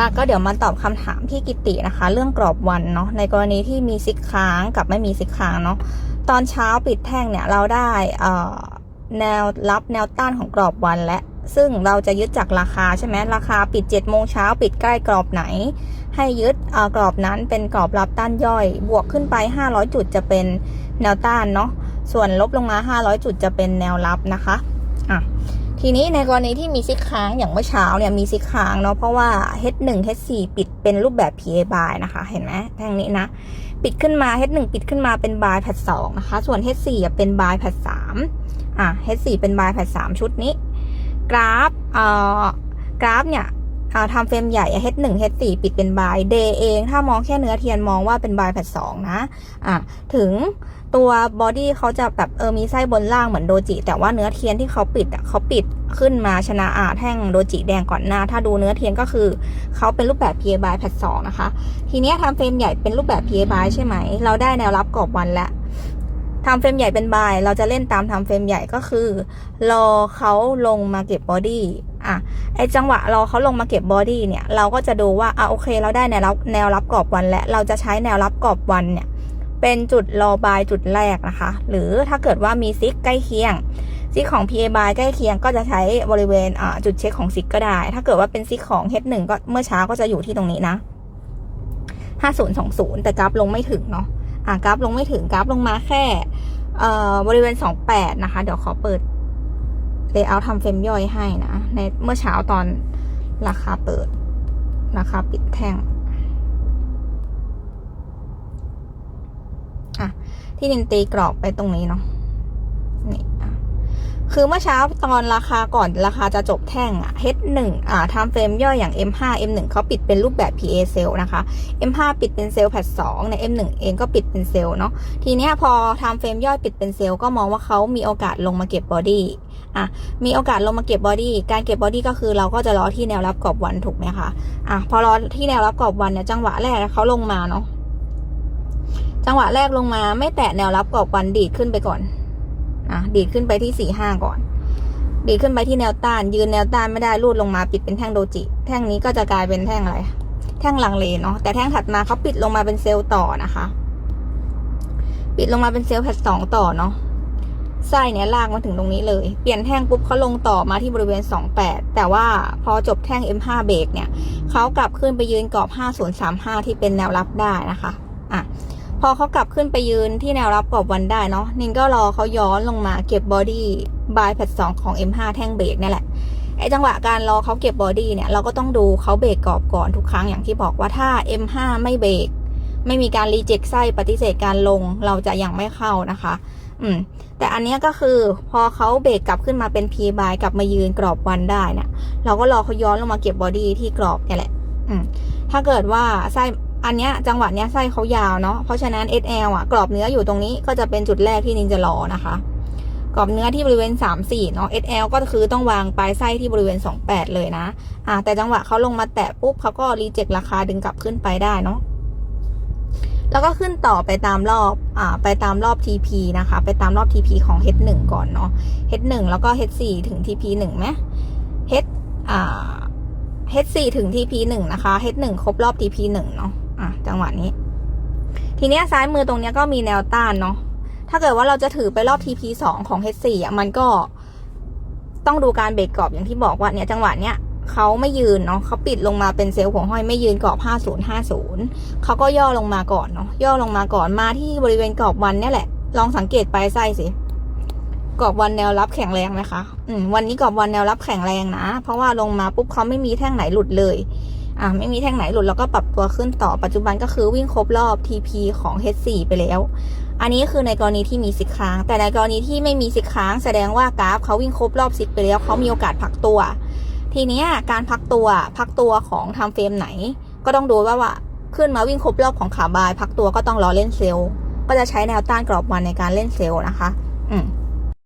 ค่ะก็เดี๋ยวมาตอบคำถามที่กิตินะคะ เรื่องกรอบวันเนาะในกรณีที่มีซิกค้างกับไม่มีซิกค้างเนาะตอนเช้าปิดแท่งเนี่ยเราได้อ่อแนวรับแนวต้านของกรอบวันและ ซึ่งเราจะยึดจากราคาใช่ไหมราคาปิด7จ็ดโมงเช้าปิดใกล้กรอบไหน ให้ยึดกรอบนั้นเป็นกรอบรับต้านย่อย บวกขึ้นไป 500 จุดจะเป็นแนวต้านเนาะส่วนลบลงมา 500 จุดจะเป็นแนวรับนะคะอะ ทีนี้ในกรณีที่มีซิกค้างอย่างเมื่อเช้าเนี่ยมีซิกค้างเนาะเพราะว่า H1 H4 ปิดเป็นรูปแบบ PA by นะคะ เห็นไหมแท่งนี้นะ ปิดขึ้นมา H1 ปิดขึ้นมาเป็น buy แพทสองนะคะ ส่วน H4 เป็น buy แพทสามอะ H4 เป็น buy แพทสามชุดนี้ กราฟเอ่อกราฟเนี่ย อ่าทำเฟรมใหญ่ H1 H4 ปิดเป็น buy day เอง ถ้ามองแค่เนื้อเทียนมองว่าเป็น buy แพทสองนะอะถึงตัวบอดี้เขาจะแบบเออมีไส้บนล่างเหมือนโดจิ แต่ว่าเนื้อเทียนที่เขาปิดอะเขาปิดขึ้นมาชนะอาแท่งโดจิแดงก่อนหน้า ถ้าดูเนื้อเทียนก็คือเขาเป็นรูปแบบ PA by แพทสองนะคะ ทีเนี้ยทำเฟรมใหญ่เป็นรูปแบบ PA by ใช่ไหม เราได้แนวรับกรอบวันแล้ว ทำเฟรมใหญ่เป็นบาย เราจะเล่นตามทำเฟรมใหญ่ก็คือ รอเขาลงมาเก็บบอดี้อะไอจังหวะรอเขาลงมาเก็บบอดี้เนี่ย เราก็จะดูว่าอะโอเค เราได้แนวรับแนวรับกรอบวันแล้วเราจะใช้แนวรับกรอบวันเนี่ย เป็นจุดรอบายจุดแรกนะคะ หรือถ้าเกิดว่ามีซิกใกล้เคียงซิกของ PA บายใกล้เคียงก็จะใช้บริเวณอ่าจุดเช็คของซิกก็ได้ ถ้าเกิดว่าเป็นซิกของ H1 ก็เมื่อเช้าก็จะอยู่ที่ตรงนี้นะ 5020 แต่กราฟลงไม่ถึงเนาะ อ่ากราฟลงไม่ถึงกราฟลงมาแค่เอ่อบริเวณ 28 นะคะ เดี๋ยวขอเปิดเลเยอร์ทำเฟรมย่อยให้นะในเมื่อเช้าตอนราคาเปิด ราคาปิดแท่งที่นินตีกรอบไปตรงนี้เนาะ คือเมื่อเช้าตอนราคาก่อนราคาจะจบแท่งอะ H1 อ่าทำเฟรมย่อยอย่าง M5 M1 เขาปิดเป็นรูปแบบ PA เซลนะคะ M5 ปิดเป็นเซลล์แพทสองใน M1 เองก็ปิดเป็นเซลล์เนาะทีเนี้ยพอทำเฟรมย่อยปิดเป็นเซลล์ก็มองว่าเขามีโอกาสลงมาเก็บบอดี้อะมีโอกาสลงมาเก็บบอดี้การเก็บบอดี้ก็คือเราก็จะรอที่แนวรับกรอบวันถูกไหมคะอะพอรอที่แนวรับกรอบวันเนี่ยจังหวะแรกเขาลงมาเนาะจังหวะแรกลงมาไม่แตะแนวรับกรอบวันดีดขึ้นไปก่อน อะดีดขึ้นไปที่สี่ห้าก่อน ดีดขึ้นไปที่แนวต้าน ยืนแนวต้านไม่ได้รูดลงมาปิดเป็นแท่งโดจิ แท่งนี้ก็จะกลายเป็นแท่งอะไร แท่งลังเลเนาะแต่แท่งถัดมาเขาปิดลงมาเป็นเซลล์ต่อนะคะ ปิดลงมาเป็นเซลล์แพทสองต่อเนาะไส้เนี่ยลากมาถึงตรงนี้เลย เปลี่ยนแท่งปุ๊บเขาลงต่อมาที่บริเวณ 28 แต่ว่าพอจบแท่ง M5 เบรกเนี่ยเขากลับขึ้นไปยืนกรอบ 5035 ที่เป็นแนวรับได้นะคะ อะ พอเขากลับขึ้นไปยืนที่แนวรับกรอบวันได้เนาะนินก็รอเขาย้อนลงมาเก็บบอดี้บายแพทสองของ M5 แท่งเบรกนี่แหละไอจังหวะการรอเขาเก็บบอดี้เนี่ยเราก็ต้องดูเขาเบรกกรอบก่อนทุกครั้งอย่างที่บอกว่าถ้า M5 ไม่เบรกไม่มีการรีเจ็คไส้ปฏิเสธการลงเราจะยังไม่เข้านะคะ อืม แต่อันนี้ก็คือพอเขาเบรกกลับขึ้นมาเป็น P buy กลับมายืนกรอบวันได้เนี่ยเราก็รอเขาย้อนลงมาเก็บบอดี้ที่กรอบเนี่ยแหละ อืม ถ้าเกิดว่าไส้ อันเนี้ยจังหวะเนี้ยไส้เขายาวเนาะเพราะฉะนั้น SL อะกรอบเนื้ออยู่ตรงนี้ก็จะเป็นจุดแรกที่นินจะรอนะคะ กรอบเนื้อที่บริเวณ 3 4เนาะ SL ก็คือต้องวางปลายไส้ที่บริเวณ 28 เลยนะอ่าแต่จังหวะเขาลงมาแตะปุ๊บเขาก็รีเจ็คราคาดึงกลับขึ้นไปได้เนาะแล้วก็ขึ้นต่อไปตามรอบอ่าไปตามรอบ TP นะคะ ไปตามรอบ TP ของ H1 ก่อนเนาะ H1 แล้วก็ H4 ถึง TP1 ไหม H อ่า H4 ถึง TP1 นะคะ H1 ครบรอบ TP1 เนาะอะ จังหวะนี้ ทีเนี้ยซ้ายมือตรงเนี้ยก็มีแนวต้านเนาะถ้าเกิดว่าเราจะถือไปรอบ TP2 ของ H4 อะมันก็ต้องดูการเบรกกรอบอย่างที่บอกว่าเนี่ยจังหวะเนี้ยเขาไม่ยืนเนาะเขาปิดลงมาเป็นเซลล์หัวห้อยไม่ยืนกรอบ 5050 เขาก็ย่อลงมาก่อนเนาะย่อลงมาก่อนมาที่บริเวณกรอบวันเนี่ยแหละ ลองสังเกตปลายไส้สิกรอบวันแนวรับแข็งแรงไหมคะ อืม วันนี้กรอบวันแนวรับแข็งแรงนะ เพราะว่าลงมาปุ๊บเขาไม่มีแท่งไหนหลุดเลย อ่าไม่มีแท่งไหนหลุดแล้วก็ปรับตัวขึ้นต่อปัจจุบันก็คือวิ่งครบรอบ TP ของ H4 ไปแล้ว อันนี้คือในกรณีที่มีซิกค้าง แต่ในกรณีที่ไม่มีซิกค้าง แสดงว่ากราฟเขาวิ่งครบรอบซิกไปแล้วเขามีโอกาสพักตัว ทีนี้การพักตัวพักตัวของทำเฟรมไหน ก็ต้องดูว่าว่าขึ้นมาวิ่งครบรอบของขาบาย พักตัวก็ต้องรอเล่นเซลล์ก็จะใช้แนวต้านกรอบวันในการเล่นเซลล์นะคะ อืม